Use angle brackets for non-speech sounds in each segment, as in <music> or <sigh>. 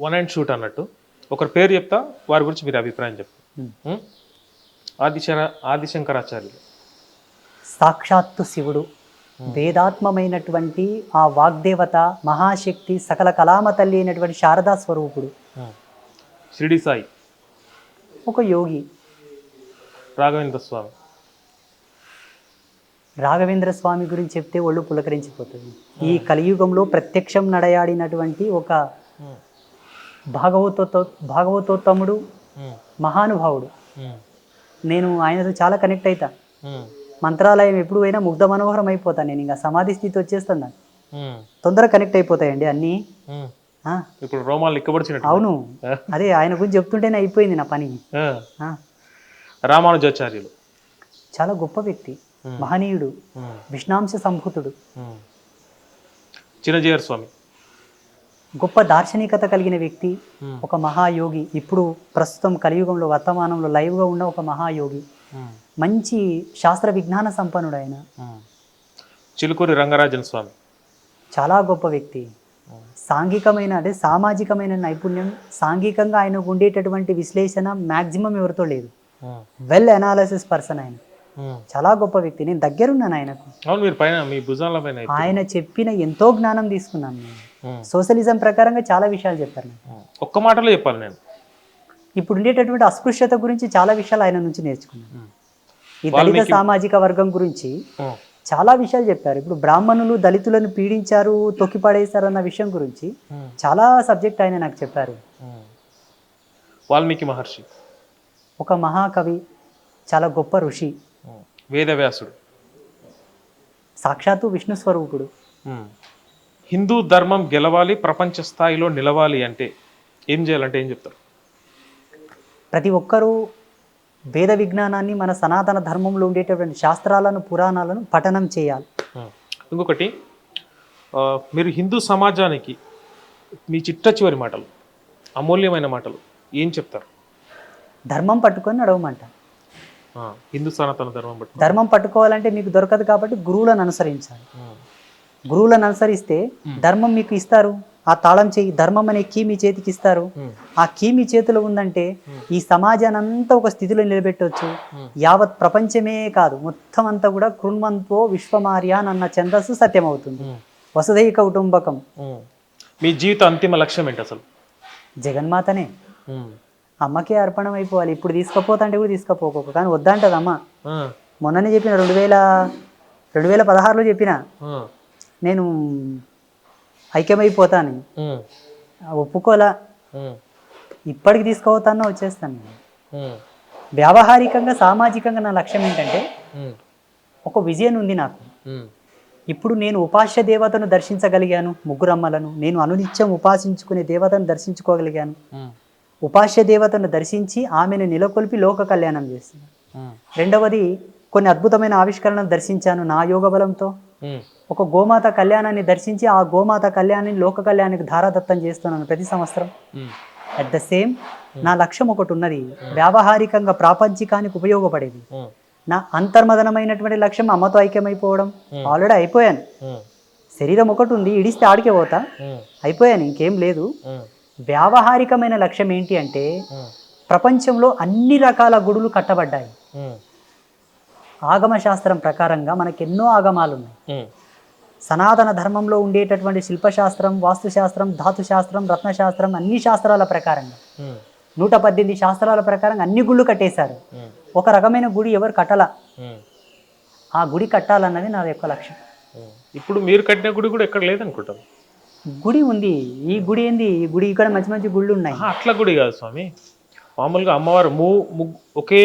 One and shoot అన్నట్టు. ఒకరి పేరు చెప్తా వారి గురించి మీరు అభిప్రాయం చెప్తారు ఆదిశర ఆదిశంకరాచార్యులు. సాక్షాత్తు శివుడు. వేదాత్మమైనటువంటి ఆ వాగ్దేవత మహాశక్తి సకల కలామ తల్లి అయినటువంటి శారదా స్వరూపుడు. షిరిడి సాయి. ఒక యోగి. రాఘవేంద్ర స్వామి. రాఘవేంద్ర స్వామి గురించి చెప్తే ఒళ్ళు పులకరించిపోతుంది. ఈ కలియుగంలో ప్రత్యక్షం నడయాడినటువంటి ఒక. భాగవతో భాగవతోత్తముడు. మహానుభావుడు. నేను ఆయనతో చాలా కనెక్ట్ అవుతా. మంత్రాలయం ఎప్పుడు పోయినా ముగ్ధ మనోహరం అయిపోతాను నేను ఇంకా సమాధి స్థితి వచ్చేస్తాను నాకు. ఉమ్. తొందరగా కనెక్ట్ అయిపోతాయండి అన్నీ. ఇప్పుడు రోమాలు అవును. అదే ఆయన గురించి చెప్తుంటేనే అయిపోయింది నా పని. రామానుజాచార్యులు. చాలా గొప్ప వ్యక్తి. మహనీయుడు. విష్ణాంశ సంభూతుడు. చిన్నజీయర్ స్వామి. గొప్ప దార్శనికత కలిగిన వ్యక్తి. ఒక మహాయోగి ఇప్పుడు ప్రస్తుతం కలియుగంలో వర్తమానంలో లైవ్గా ఉన్న ఒక మహాయోగి. మంచి శాస్త్ర విజ్ఞాన సంపన్నుడు ఆయన. చిలుకూరి రంగరాజన్ స్వామి చాలా గొప్ప వ్యక్తి సాంఘికమైన అంటే సామాజికమైన నైపుణ్యం సాంఘికంగా ఆయనకు ఉండేటటువంటి విశ్లేషణ మ్యాక్సిమం ఎవరితో లేదు. వెల్ అనాలసిస్ పర్సన్ ఆయన. చాలా గొప్ప వ్యక్తి నేను దగ్గరున్నాను ఆయనకు అవును మీరు పైన మీ భుజాల పైన అయితే. ఆయన చెప్పిన ఎంతో జ్ఞానం తీసుకున్నాను నేను. సోషలిజం ప్రకారంగా చాలా విషయాలు చెప్పారు నాకు. ఉమ్. ఒక్క మాటలో చెప్పాలి నేను ఇప్పుడు ఉండేటటువంటి అస్పృశ్యత గురించి చాలా విషయాలు ఆయన నుంచి నేర్చుకున్నాను ఉమ్. ఈ దళిత సామాజిక వర్గం గురించి. చాలా విషయాలు చెప్పారు ఇప్పుడు బ్రాహ్మణులు దళితులను పీడించారు తొక్కిపడేశారు అన్న విషయం గురించి. చాలా సబ్జెక్ట్ ఆయన నాకు చెప్పారు. వాల్మీకి మహర్షి ఒక మహాకవి చాలా గొప్ప ఋషి. వేదవ్యాసుడు సాక్షాత్తు విష్ణు స్వరూపుడు. హిందూ ధర్మం గెలవాలి ప్రపంచ స్థాయిలో నిలవాలి అంటే ఏం చేయాలంటే ఏం చెప్తారు? ప్రతి ఒక్కరూ వేద విజ్ఞానాన్ని మన సనాతన ధర్మంలో ఉండేటటువంటి శాస్త్రాలను పురాణాలను పఠనం చేయాలి. ఇంకొకటి మీరు హిందూ సమాజానికి మీ చిట్ట చివరి మాటలు అమూల్యమైన మాటలు ఏం చెప్తారు? ధర్మం పట్టుకొని నడవమంట. హిందూ సనాతన ధర్మం ధర్మం పట్టుకోవాలంటే మీకు దొరకదు కాబట్టి గురువులను అనుసరించాలి. గురువులను అనుసరిస్తే ధర్మం మీకు ఇస్తారు. ఆ తాళం చేయి ధర్మం అనే కీ మీ చేతికి ఇస్తారు. ఆ కీ మీ చేతిలో ఉందంటే ఈ సమాజాన్ని అంతా ఒక స్థితిలో నిలబెట్టవచ్చు యావత్ ప్రపంచమే కాదు. మొత్తం అంతా కూడా కృణ్వంతో విశ్వమార్యాన్ అన్న ఛందస్సు సత్యమవుతుంది. ఉమ్. వసుదైక కుటుంబకం. మీ జీవిత అంతిమ లక్ష్యం ఏంటి అసలు? జగన్మాతనే. అమ్మకే అర్పణం అయిపోవాలి. ఇప్పుడు తీసుకపోతా అంటే కూడా తీసుకపోక. కానీ వద్దంటది అమ్మ మొన్ననే చెప్పిన రెండు వేల రెండు వేల పదహారులో చెప్పిన. నేను ఐక్యమైపోతాను. ఒప్పుకోలా. ఇప్పటికి తీసుకుపోతానో వచ్చేస్తాను నేను. వ్యావహారికంగా సామాజికంగా నా లక్ష్యం ఏంటంటే ఒక విజయం ఉంది నాకు. ఇప్పుడు నేను ఉపాస్య దేవతను దర్శించగలిగాను ముగ్గురమ్మలను. నేను అనునిత్యం ఉపాసించుకునే దేవతను దర్శించుకోగలిగాను. ఉపాస్య దేవతను దర్శించి ఆమెను నెలకొల్పి లోక కళ్యాణం చేస్తున్నాను. ఉమ్, రెండవది కొన్ని అద్భుతమైన ఆవిష్కరణలు దర్శించాను నా యోగ బలంతో. ఒక గోమాత కళ్యాణాన్ని దర్శించి ఆ గోమాత కళ్యాణాన్ని లోక కళ్యాణానికి ధారాదత్తం చేస్తున్నాను ప్రతి సంవత్సరం. అట్ ద సేమ్ నా లక్ష్యం ఒకటి ఉన్నది. వ్యావహారికంగా ప్రాపంచికానికి ఉపయోగపడేది. నా అంతర్మదనమైనటువంటి లక్ష్యం అమ్మతో ఐక్యమైపోవడం. ఆల్రెడీ అయిపోయాను. శరీరం ఒకటి ఉంది ఇడిస్తే ఆడికే పోతా. అయిపోయాను ఇంకేం లేదు. వ్యావహారికమైన లక్ష్యం ఏంటి అంటే ప్రపంచంలో అన్ని రకాల గుడులు కట్టబడ్డాయి. ఆగమ శాస్త్రం ప్రకారంగా మనకి ఎన్నో ఆగమాలు ఉన్నాయి. సనాతన ధర్మంలో ఉండేటటువంటి శిల్పశాస్త్రం వాస్తుశాస్త్రం ధాతుశాస్త్రం రత్నశాస్త్రం అన్ని శాస్త్రాల ప్రకారంగా. నూట పద్దెనిమిది శాస్త్రాల ప్రకారంగా అన్ని గుళ్ళు కట్టేశారు. ఒక రకమైన గుడి ఎవరు కట్టలా? ఆ గుడి కట్టాలన్నది నా యొక్క లక్ష్యం. ఇప్పుడు మీరు కట్టిన గుడి కూడా ఎక్కడ లేదనుకుంటాను గుడి ఉంది. ఈ గుడి ఏంది? ఈ గుడి ఇక్కడ మంచి మంచి గుళ్ళు ఉన్నాయి. అట్లా గుడి కాదు స్వామి. మామూలుగా అమ్మవారు ఒకే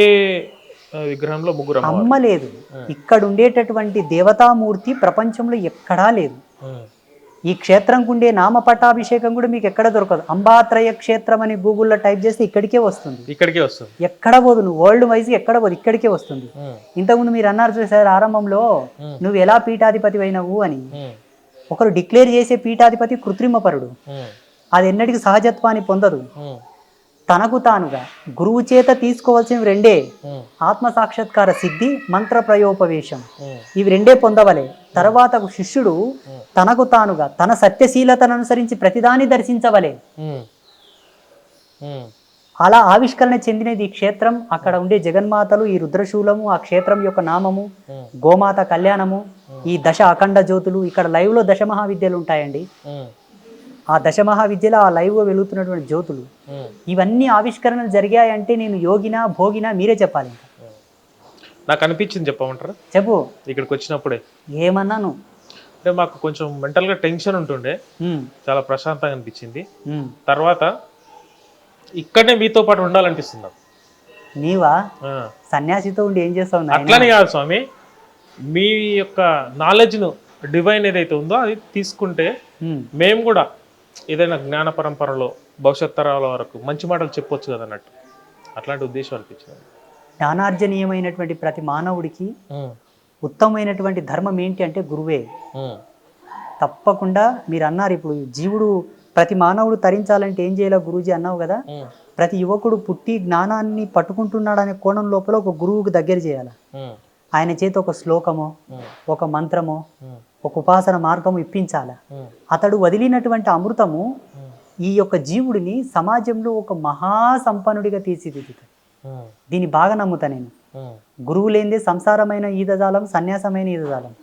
విగ్రహంలో ముగ్గురు అమ్మ లేదు. ఇక్కడ ఉండేటటువంటి దేవతామూర్తి ప్రపంచంలో ఎక్కడా లేదు. ఈ క్షేత్రంకు ఉండే నామ పట్టాభిషేకం కూడా మీకు ఎక్కడ దొరకదు. అంబాత్రయ క్షేత్రం అని గూగుల్లో టైప్ చేస్తే ఇక్కడికే వస్తుంది. ఇక్కడికే వస్తుంది. ఎక్కడ పోదు నువ్వు వరల్డ్ వైజ్ ఎక్కడ పోదు ఇక్కడికే వస్తుంది. ఇంతకుముందు మీరు అన్నారు చూసారు ఆరంభంలో నువ్వు ఎలా పీఠాధిపతి అయినవు అని. ఒకరు డిక్లేర్ చేసే పీఠాధిపతి కృత్రిమపరుడు అది ఎన్నటికి సహజత్వాన్ని పొందదు. తనకు తానుగా గురువు చేత తీసుకోవాల్సినవి రెండే. ఆత్మ సాక్షాత్కార సిద్ధి మంత్ర ప్రయోపవేశం. ఇవి రెండే పొందవలే. తర్వాత శిష్యుడు తనకు తానుగా తన సత్యశీలతను అనుసరించి ప్రతిదాన్ని దర్శించవలే. అలా ఆవిష్కరణ చెందినది ఈ క్షేత్రం. అక్కడ ఉండే జగన్మాతలు ఈ రుద్రశూలము ఆ క్షేత్రం యొక్క నామము గోమాత కళ్యాణము ఈ దశ అఖండ జ్యోతులు. ఇక్కడ లైవ్లో దశ మహావిద్యలు ఉంటాయండి. ఆ దశ మహావిద్యలో ఆ లైవ్లో వెలుగుతున్నటువంటి జ్యోతులు. ఇవన్నీ ఆవిష్కరణలు జరిగాయంటే నేను యోగినా భోగినా మీరే చెప్పాలి ఇంకా. నాకు అనిపించింది చెప్పమంటారా? చెప్పు. ఇక్కడికి వచ్చినప్పుడే. ఏమన్నాను? అంటే మాకు కొంచెం మెంటల్గా టెన్షన్ ఉంటుండే. చాలా ప్రశాంతంగా అనిపించింది. తర్వాత ఇక్కడనే మీతో పాటు ఉండాలనిపిస్తుంది నాకు. నీవా. సన్యాసితో ఉండి ఏం చేస్తావు? అట్లని కాదు స్వామి. మీ యొక్క నాలెడ్జ్ను డివైన్ ఏదైతే ఉందో అది తీసుకుంటే మేము కూడా ఏదైనా జ్ఞాన పరంపరలో భవిష్యత్ తరాల వరకు మంచి మాటలు చెప్పొచ్చు కదా అన్నట్టు. అట్లాంటి ఉద్దేశం అనిపించింది. జ్ఞానార్జనీయమైనటువంటి ప్రతి మానవుడికి ఉత్తమమైనటువంటి ధర్మం ఏంటి అంటే గురువే. తప్పకుండా మీరు అన్నారు ఇప్పుడు జీవుడు ప్రతి మానవుడు తరించాలంటే ఏం చేయాలో గురూజీ అన్నావు కదా? ప్రతి యువకుడు పుట్టి జ్ఞానాన్ని పట్టుకుంటున్నాడు అనే కోణం లోపల ఒక గురువుకి దగ్గర చేయాలి? ఆయన చేత ఒక శ్లోకమో ఒక మంత్రమో ఒక ఉపాసన మార్గము ఇప్పించాలి. అతడు వదిలినటువంటి అమృతము ఈ యొక్క జీవుడిని సమాజంలో ఒక మహాసంపన్నుడిగా తీర్చిదిద్దుతుంది. దీన్ని బాగా నమ్ముతా నేను. గురువు లేనిదే సంసారమైన ఈదజాలం సన్యాసమైన ఈదజాలం.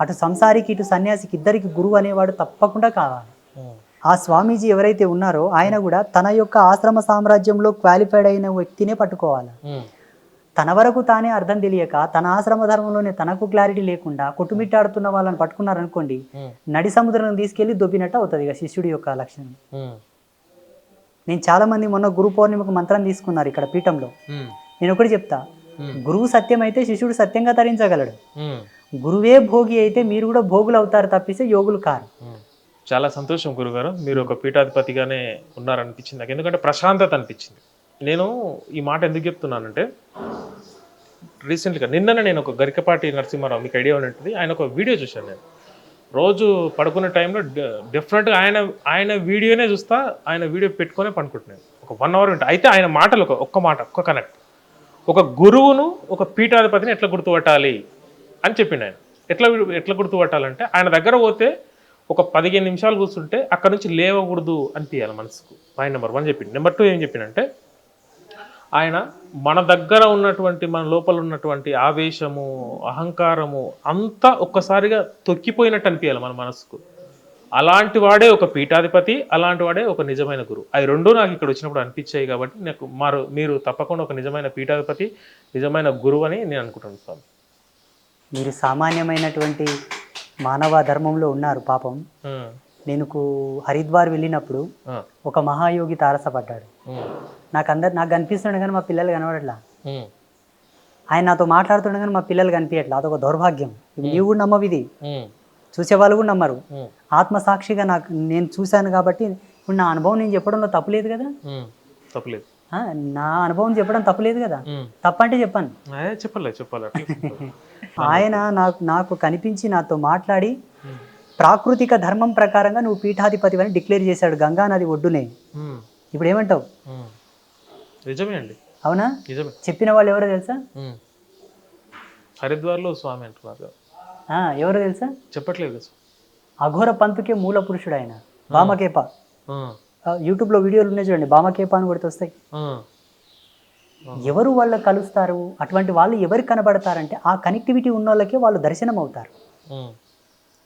అటు సంసారికి ఇటు సన్యాసికి ఇద్దరికి గురువు అనేవాడు తప్పకుండా కావాలి. ఆ స్వామీజీ ఎవరైతే ఉన్నారో ఆయన కూడా తన యొక్క ఆశ్రమ సామ్రాజ్యంలో క్వాలిఫైడ్ అయిన వ్యక్తినే పట్టుకోవాలి. తన వరకు తానే అర్థం తెలియక తన ఆశ్రమ ధర్మంలోనే తనకు క్లారిటీ లేకుండా కొట్టుమిట్టాడుతున్న వాళ్ళని పట్టుకున్నారనుకోండి నడి సముద్రం తీసుకెళ్ళి దొబ్బినట్టు అవుతుంది ఇక శిష్యుడి యొక్క లక్షణం. నేను చాలా మంది మొన్న గురు పౌర్ణిమకు మంత్రం తీసుకున్నారు ఇక్కడ పీఠంలో. నేను ఒకటి చెప్తా. గురువు సత్యం అయితే శిష్యుడు సత్యంగా తరించగలడు. గురువే భోగి అయితే మీరు కూడా భోగులు అవుతారు తప్పిస్తే యోగులు కారు. చాలా సంతోషం గురుగారు. మీరు ఒక పీఠాధిపతిగానే ఉన్నారనిపించింది నాకు. ఎందుకంటే ప్రశాంతత అనిపించింది. నేను ఈ మాట ఎందుకు చెప్తున్నానంటే రీసెంట్గా నిన్ననే నేను ఒక గరికపాటి నరసింహారావు మీకు ఐడియా ఉన్నట్టుంది. ఆయన ఒక వీడియో చూశాను నేను. రోజు పడుకునే టైంలో డెఫినెట్గా ఆయన ఆయన వీడియోనే చూస్తా ఆయన వీడియో పెట్టుకొని పనుకుంటున్నాను. ఒక వన్ అవర్ వింటా అయితే ఆయన మాటలు ఒక ఒక్క మాట ఒక్క కనెక్ట్. ఒక గురువును ఒక పీఠాధిపతిని ఎట్లా గుర్తుపట్టాలి అని చెప్పిండు ఆయన. ఎట్లా ఎట్లా గుర్తుపట్టాలంటే ఆయన దగ్గర పోతే ఒక పదిహేను నిమిషాలు కూర్చుంటే అక్కడ నుంచి లేవకూడదు అనిపించాలి మనసుకు. పాయింట్ నెంబర్ వన్ చెప్పింది నెంబర్ టూ ఏం చెప్పిండంటే ఆయన మన దగ్గర ఉన్నటువంటి మన లోపల ఉన్నటువంటి ఆవేశము అహంకారము అంతా ఒక్కసారిగా తొక్కిపోయినట్టు అనిపించాలి మన మనసుకు. అలాంటి వాడే ఒక పీఠాధిపతి అలాంటి వాడే ఒక నిజమైన గురువు. అవి రెండు నాకు ఇక్కడ వచ్చినప్పుడు అనిపించాయి కాబట్టి నాకు మారు మీరు తప్పకుండా ఒక నిజమైన పీఠాధిపతి నిజమైన గురువు అని నేను అనుకుంటున్నాను స్వామి. మీరు సామాన్యమైనటువంటి మానవ ధర్మంలో ఉన్నారు పాపం. నేను హరిద్వార్ వెళ్ళినప్పుడు ఒక మహాయోగి తారసపడ్డాడు. నాకు అందరు నాకు కనిపిస్తుండే కానీ మా పిల్లలు కనబడట్లా. ఆయన నాతో మాట్లాడుతుండే కానీ మా పిల్లలు కనిపించట్లా అదొక దౌర్భాగ్యం. నీవు కూడా నమ్మవు ఇది. చూసేవాళ్ళు కూడా నమ్మరు. ఆత్మసాక్షిగా నాకు నేను చూశాను కాబట్టి ఇప్పుడు నా అనుభవం నేను చెప్పడంలో తప్పులేదు కదా? తప్పలేదు నా అనుభవం చెప్పడం తప్పులేదు కదా? తప్పంటే చెప్పాను. అదే చెప్పలే చెప్పాలి అట్లా <laughs> ఆయన నాకు నాకు కనిపించి నాతో మాట్లాడి ప్రాకృతిక ధర్మం ప్రకారంగా నువ్వు పీఠాధిపతి అని డిక్లేర్ చేశాడు గంగా నది ఒడ్డునే ఇప్పుడు ఏమంటావు. నిజమే అండి. అవునా? నిజమే. చెప్పిన వాళ్ళు ఎవరో తెలుసా. హరిద్వార్లో స్వామి అంటున్నారు. ఎవరో తెలుసా? చెప్పట్లేదు కదా. అఘోర పంతుకే మూల పురుషుడు ఆయన బామకేప యూట్యూబ్లో వీడియోలు ఉన్నాయి చూడండి బామకేప అని కొడితే వస్తాయి. ఎవరు వాళ్ళ కలుస్తారు? అటువంటి వాళ్ళు ఎవరికి కనబడతారంటే ఆ కనెక్టివిటీ ఉన్న వాళ్ళకే వాళ్ళు దర్శనం అవుతారు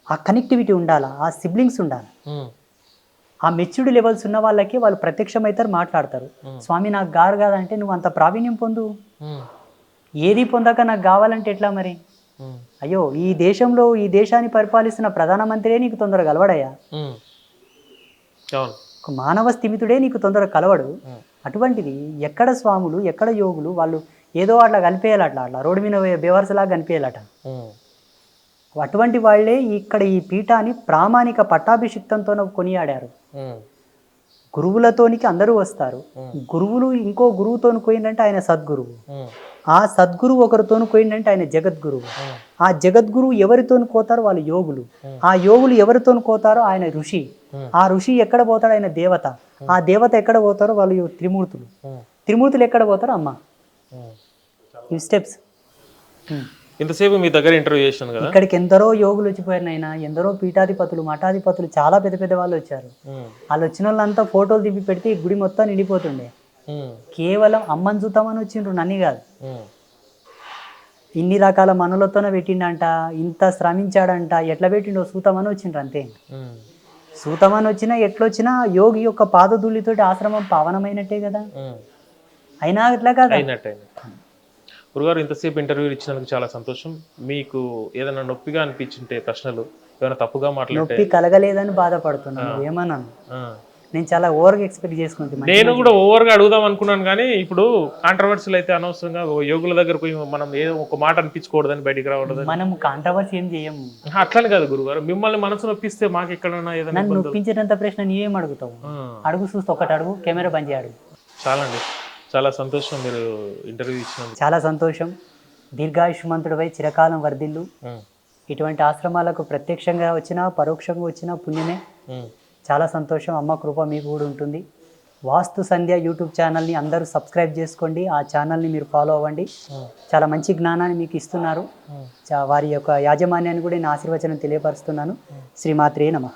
ఆ కనెక్టివిటీ ఉండాలా? ఆ సిబ్లింగ్స్ ఉండాలి? ఆ మెచ్యూర్డ్ లెవెల్స్ ఉన్న వాళ్ళకే వాళ్ళు ప్రత్యక్షమవుతారు మాట్లాడతారు. స్వామి నాకు గారు కాదంటే నువ్వు అంత ప్రావీణ్యం పొందు. ఏది పొందాక నాకు కావాలంటే ఎట్లా మరి? అయ్యో ఈ దేశంలో ఈ దేశాన్ని పరిపాలిస్తున్న ప్రధానమంత్రే నీకు తొందరగా కలవడయ్యా. మానవ స్థిమితుడే నీకు తొందరగా కలవడు. అటువంటిది ఎక్కడ స్వాములు ఎక్కడ యోగులు వాళ్ళు ఏదో అట్లా కనిపించాలి అట్లా అట్లా రోడ్డు మీద బేవర్సలాగా కనిపించాలట అటువంటి వాళ్ళే ఇక్కడ ఈ పీఠాన్ని ప్రామాణిక పట్టాభిషిక్తంతో కొనియాడారు. గురువులతోనికి అందరూ వస్తారు. గురువులు ఇంకో గురువుతోని పోయిందంటే ఆయన సద్గురువు. ఆ సద్గురువు ఒకరితోని పోయిందంటే ఆయన జగద్గురువు. ఆ జగద్గురువు ఎవరితోని పోతారో వాళ్ళు యోగులు. ఆ యోగులు ఎవరితోని పోతారో ఆయన ఋషి. ఆ ఋషి ఎక్కడ పోతాడో? ఆయన దేవత. ఆ దేవత ఎక్కడ పోతారో వాళ్ళు త్రిమూర్తులు. త్రిమూర్తులు ఎక్కడ పోతారో అమ్మ. ఈ స్టెప్స్ ఇంతసేపు మీ దగ్గర ఇంటర్వ్యూ చేశాను కదా? ఇక్కడికి ఎందరో యోగులు వచ్చిపోయారు నాయన ఎందరో పీఠాధిపతులు మఠాధిపతులు చాలా పెద్ద పెద్ద వాళ్ళు వచ్చారు. వాళ్ళు వచ్చిన వాళ్ళంతా ఫోటోలు దిప్పి పెడితే గుడి మొత్తం నిండిపోతుండే. కేవలం అమ్మని చూద్దామని వచ్చిండ్రు నన్ని కాదు. ఇన్ని రకాల మనులతోనే పెట్టిండంట ఇంత శ్రమించాడంట ఎట్లా పెట్టిండో సూతమని వచ్చిండ్రు అంతే. సూతమని వచ్చినా ఎట్లొచ్చినా యోగి యొక్క పాదధూళితోటి ఆశ్రమం పావనమైనట్టే కదా. అయినా అట్లా కదా? గురుగారు ఇంతసేపు ఇంటర్వ్యూ ఇచ్చినందుకు చాలా సంతోషం. మీకు ఏదైనా నొప్పిగా అనిపించింటే ప్రశ్నలు ఏమైనా తప్పుగా మాట్లాడితే నొప్పి కలగలేదని బాధపడుతున్నాను. ఏమన్నాను. నేను చాలా ఓవర్గా ఎక్స్పెక్ట్ చేసుకుంటున్నాను నేను కూడా ఓవర్గా అడుగుదాం అనుకున్నాను కానీ ఇప్పుడు కాంట్రవర్సీలు అయితే అనవసరంగా యోగుల దగ్గర పోయి మనం ఏదో ఒక మాట అనిపించకూడదని బయటికి రావడదని మనం కాంట్రవర్సీ ఏం చేయము. అట్లని కాదు గురుగారు. మిమ్మల్ని మనసు నొప్పిస్తే మాకు ఎక్కడైనా ఏదైనా నన్ను నొప్పించేటంత ప్రశ్న నీవేం అడుగుతావు? అడుగు చూస్తే ఒకటి అడుగు కెమెరా బంద్ చేయి అడుగు. చాలా అండి చాలా సంతోషం మీరు ఇంటర్వ్యూ ఇచ్చినందుకు. చాలా సంతోషం. దీర్ఘాయుష్మంతుడిపై చిరకాలం వర్ధిల్లు. ఇటువంటి ఆశ్రమాలకు ప్రత్యక్షంగా వచ్చినా పరోక్షంగా వచ్చినా పుణ్యమే. చాలా సంతోషం. అమ్మ కృప మీకు కూడా ఉంటుంది. వాస్తు సంధ్య యూట్యూబ్ ఛానల్ని అందరూ సబ్స్క్రైబ్ చేసుకోండి. ఆ ఛానల్ని మీరు ఫాలో అవ్వండి. చాలా మంచి జ్ఞానాన్ని మీకు ఇస్తున్నారు. వారి యొక్క యాజమాన్యాన్ని కూడా నేను ఆశీర్వచనం తెలియపరుస్తున్నాను. శ్రీమాత్రే నమ.